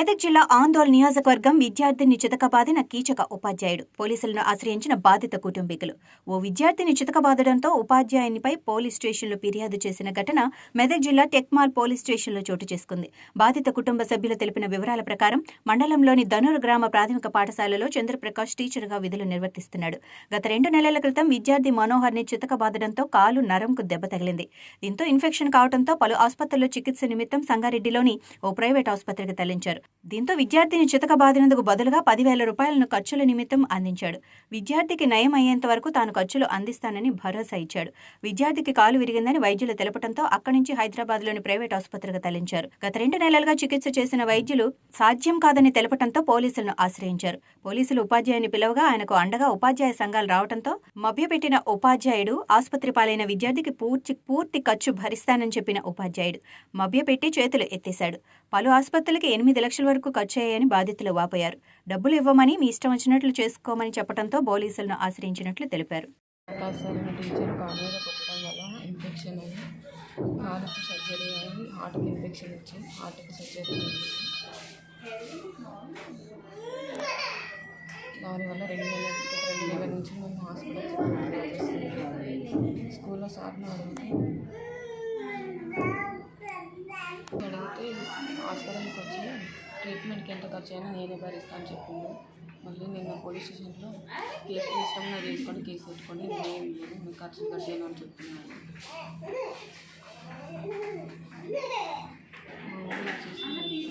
మెదక్ జిల్లా ఆందోళన నియోజకవర్గం విద్యార్థిని చితకబాదిన కీచక ఉపాధ్యాయుడు. పోలీసులను ఆశ్రయించిన బాధిత కుటుంబీకులు. ఓ విద్యార్థిని చితకబాదడంతో ఉపాధ్యాయునిపై పోలీస్ స్టేషన్లో ఫిర్యాదు చేసిన ఘటన మెదక్ జిల్లా టెక్మాల్ పోలీస్ స్టేషన్లో చోటు చేసుకుంది. బాధిత కుటుంబ సభ్యులు తెలిపిన వివరాల ప్రకారం మండలంలోని ధనుర్ గ్రామ ప్రాథమిక పాఠశాలలో చంద్రప్రకాష్ టీచర్గా విధులు నిర్వర్తిస్తున్నాడు. గత రెండు నెలల క్రితం విద్యార్థి మనోహర్ని చితకబాదడంతో కాలు నరంకు దెబ్బ తగిలింది. దీంతో ఇన్ఫెక్షన్ కావడంతో పలు ఆసుపత్రుల్లో చికిత్స నిమిత్తం సంగారెడ్డిలోని ఓ ప్రైవేట్ ఆసుపత్రికి తరలించారు. దీంతో విద్యార్థిని చితక బాధినందుకు బదులుగా పదివేల రూపాయలను ఖర్చుల నిమిత్తం అందించాడు. విద్యార్థికి నయం అయ్యేంత వరకు తాను ఖర్చులు అందిస్తానని భరోసా ఇచ్చాడు. విద్యార్థికి కాలు విరిగిందని వైద్యులు తెలపడంతో అక్కడి నుంచి హైదరాబాద్లోని ప్రైవేట్ ఆసుపత్రికి తరలించారు. గత రెండు నెలలుగా చికిత్స చేసిన వైద్యులు సాధ్యం కాదని తెలపడంతో పోలీసులను ఆశ్రయించారు. పోలీసులు ఉపాధ్యాయుని పిలవగా ఆయనకు అండగా ఉపాధ్యాయ సంఘాలు రావడంతో మభ్యపెట్టిన ఉపాధ్యాయుడు ఆసుపత్రి పాలైన విద్యార్థికి పూర్తి పూర్తి ఖర్చు భరిస్తానని చెప్పిన ఉపాధ్యాయుడు మభ్యపెట్టి చేతులు ఎత్తేశాడు. పలు ఆసుపత్రులకి ఎనిమిది లక్షల వరకు ఖర్చు అయ్యాయని బాధితులు వాపోయారు. డబ్బులు ఇవ్వమని మీ ఇష్టం వచ్చినట్లు చేసుకోమని చెప్పడంతో పోలీసులను ఆశ్రయించినట్లు తెలిపారు. ఇన్ఫెక్షన్ అయ్యి సర్జరీ అయ్యి హార్ట్కి ఇన్ఫెక్షన్ వచ్చి హార్ట్కి సర్జరీ అయింది దానివల్ల రెండు నెలల రెండు నెలల నుంచి మేము హాస్పిటల్ స్కూల్లో సార్ని అడిగితే అడిగితే హాస్పిటల్కి వచ్చి ట్రీట్మెంట్కి ఎంత ఖర్చు అయినా నేనే భరిస్తాను చెప్పింది మళ్ళీ నిన్న పోలీస్ స్టేషన్లో కేసు ఇష్టం తీసుకొని కేసు పెట్టుకొని నేనే ఇవ్వను మీకు ఖర్చు కట్టాను అని చెప్తున్నాను వచ్చేసి విలేజ్